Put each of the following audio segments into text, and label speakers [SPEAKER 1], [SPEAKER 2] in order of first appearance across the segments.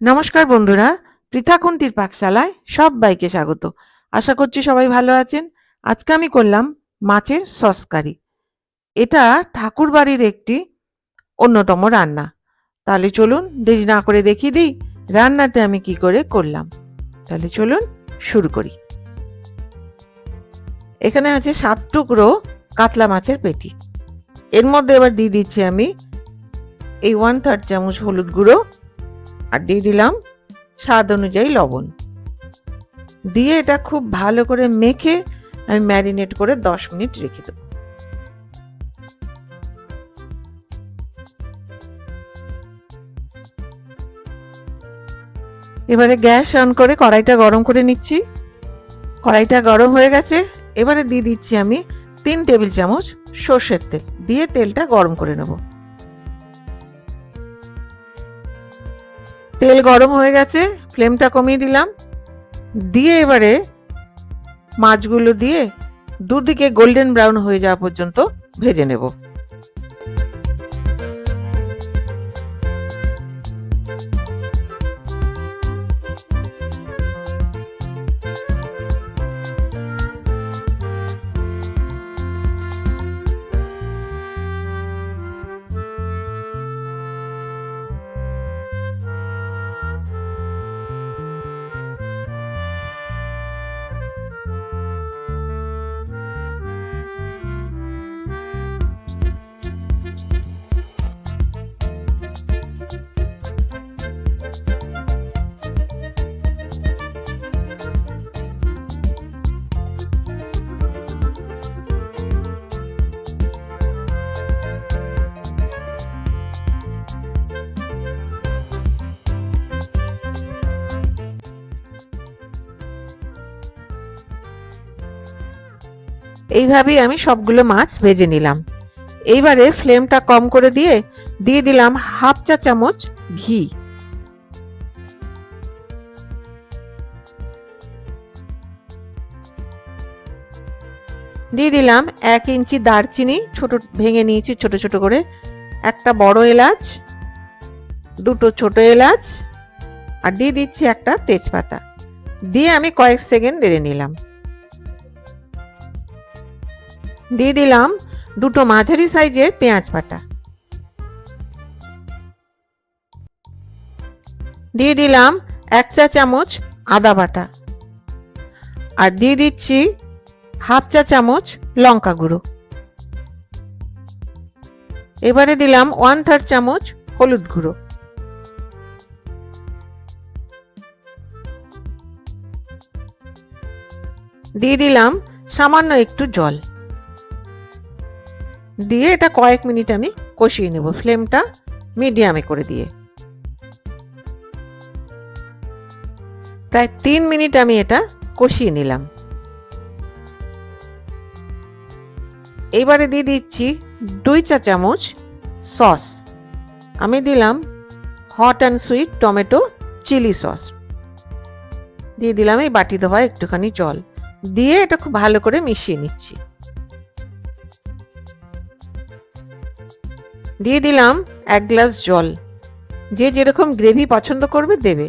[SPEAKER 1] নমস্কার বন্ধুরা, পৃথাকুন্তির পাকশালায় সবাইকে স্বাগত। আশা করছি সবাই ভালো আছেন। আজকে আমি করলাম মাছের সস কারি। এটা ঠাকুর বাড়ির একটি অন্যতম রান্না। তাহলে চলুন দেরি না করে দেখিয়ে দিই রান্নাটা আমি কি করে করলাম। তাহলে চলুন শুরু করি। এখানে আছে সাত টুকরো কাতলা মাছের পেটি। এর মধ্যে এবার দিয়ে দিচ্ছি আমি এই ওয়ান থার্ড চামচ হলুদ গুঁড়ো আর দিয়ে দিলাম স্বাদ অনুযায়ী লবণ। দিয়ে এটা খুব ভালো করে মেখে আমি ম্যারিনেট করে দশ মিনিট রেখে দেবো। এবারে গ্যাস অন করে কড়াইটা গরম করে নিচ্ছি। কড়াইটা গরম হয়ে গেছে। এবারে দিয়ে দিচ্ছি আমি তিন টেবিল চামচ সর্ষের তেল। দিয়ে তেলটা গরম করে নেব। তেল গরম হয়ে গেছে ফ্লেমটা কমিয়ে দিলাম। দিয়ে এবারে মাছগুলো দিয়ে দুদিকে গোল্ডেন ব্রাউন হয়ে যাওয়া পর্যন্ত ভেজে নেব। এইভাবেই আমি সবগুলো মাছ ভেজে নিলাম। এইবারে ফ্লেমটা কম করে দিয়ে দিয়ে দিলাম হাফ চা চামচ ঘি। দিয়ে দিলাম এক ইঞ্চি দারচিনি, ছোট, ভেঙে নিয়েছি ছোট ছোট করে। একটা বড় এলাচ, দুটো ছোট এলাচ, আর দিয়ে দিচ্ছি একটা তেজপাতা। দিয়ে আমি কয়েক সেকেন্ড নেড়ে নিলাম। দিয়ে দিলাম দুটো মাঝারি সাইজের পেঁয়াজ বাটা। দিয়ে দিলাম এক চা চামচ আদা বাটা। আর দিয়ে দিচ্ছি হাফ চা চামচ লঙ্কা গুঁড়ো। এবারে দিলাম ওয়ান থার্ড চামচ হলুদ গুঁড়ো। দিয়ে দিলাম সামান্য একটু জল। দিয়ে এটা কয়েক মিনিট আমি কষিয়ে নেব ফ্লেমটা মিডিয়ামে করে দিয়ে। প্রায় তিন মিনিট আমি এটা কষিয়ে নিলাম। এবারে দিয়ে দিচ্ছি দুই চা চামচ সস। আমি দিলাম hot and sweet tomato chilli sauce. দিয়ে দিলাম এই বাটি দেওয়া একটুখানি জল। দিয়ে এটা খুব ভালো করে মিশিয়ে নিচ্ছি। দিয়ে দিলাম এক গ্লাস জল। যে যেরকম গ্রেভি পছন্দ করবে দেবে।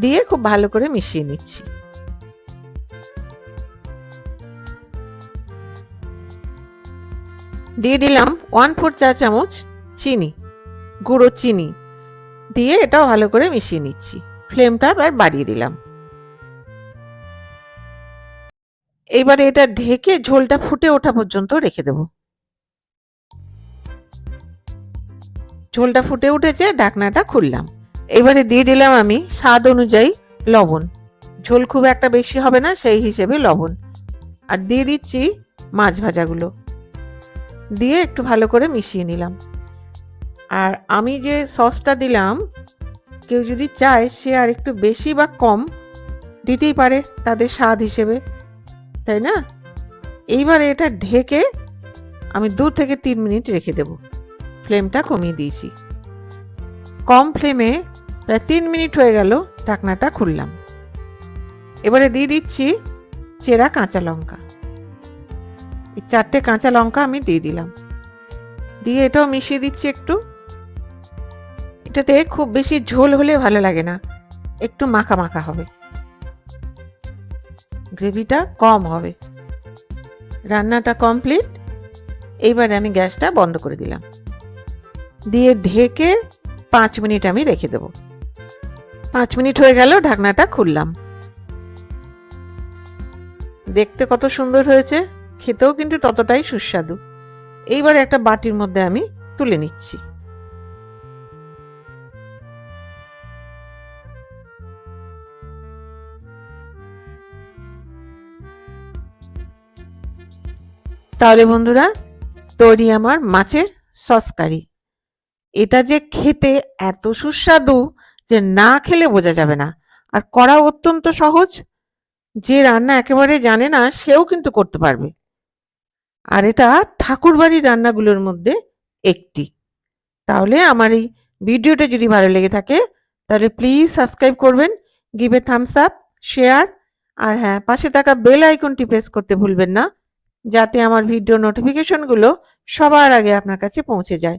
[SPEAKER 1] দিয়ে খুব ভালো করে মিশিয়ে নিচ্ছি। দিয়ে দিলাম ওয়ান ফোর চা চামচ চিনি, গুঁড়ো চিনি। দিয়ে এটাও ভালো করে মিশিয়ে নিচ্ছি। ফ্লেমটা এবার বাড়িয়ে দিলাম। এবারে এটা ঢেকে ঝোলটা ফুটে ওঠা পর্যন্ত রেখে দেবো। ঝোলটা ফুটে উঠেছে ঢাকনাটা খুললাম। এবারে দিয়ে দিলাম আমি স্বাদ অনুযায়ী লবণ। ঝোল খুব একটা বেশি হবে না, সেই হিসেবে লবণ। আর দিয়ে দিচ্ছি মাছ ভাজাগুলো। দিয়ে একটু ভালো করে মিশিয়ে নিলাম। আর আমি যে সসটা দিলাম, কেউ যদি চায় সে আর একটু বেশি বা কম দিতেই পারে তাদের স্বাদ হিসেবে, তাই না? এইবারে এটা ঢেকে আমি দু থেকে তিন মিনিট রেখে দেবো। ফ্লেমটা কমিয়ে দিয়েছি। কম ফ্লেমে প্রায় তিন মিনিট হয়ে গেল ঢাকনাটা খুললাম। এবারে দিয়ে দিচ্ছি চেরা কাঁচা লঙ্কা। এই চারটে কাঁচা লঙ্কা আমি দিয়ে দিলাম। দিয়ে এটাও মিশিয়ে দিচ্ছি একটু। এটাতে খুব বেশি ঝোল হলে ভালো লাগে না। একটু মাখা মাখা হবে। গ্রেভিটা কম হবে। রান্নাটা কমপ্লিট। এইবারে আমি গ্যাসটা বন্ধ করে দিলাম। দিয়ে ঢেকে পাঁচ মিনিট আমি রেখে দেব। পাঁচ মিনিট হয়ে গেল, ঢাকনাটা খুললাম। দেখতে কত সুন্দর হয়েছে, খেতেও কিন্তু ততটাই সুস্বাদু। এইবার একটা বাটির মধ্যে আমি তুলে নিচ্ছি। তাহলে বন্ধুরা, তৈরি আমার মাছের সস কারি। এটা যে খেতে এত সুস্বাদু যে না খেলে বোঝা যাবে না। আর করা অত্যন্ত সহজ। যে রান্না একেবারে জানে না, সেও কিন্তু করতে পারবে। আর এটা ঠাকুরবাড়ির রান্নাগুলোর মধ্যে একটি। তাহলে আমার এই ভিডিওটা যদি ভালো লেগে থাকে, তাহলে প্লিজ সাবস্ক্রাইব করবেন give a thumbs up share আর হ্যাঁ পাশে থাকা বেল আইকনটি প্রেস করতে ভুলবেন না, যাতে আমার ভিডিও নোটিফিকেশনগুলো সবার আগে আপনার কাছে পৌঁছে যায়।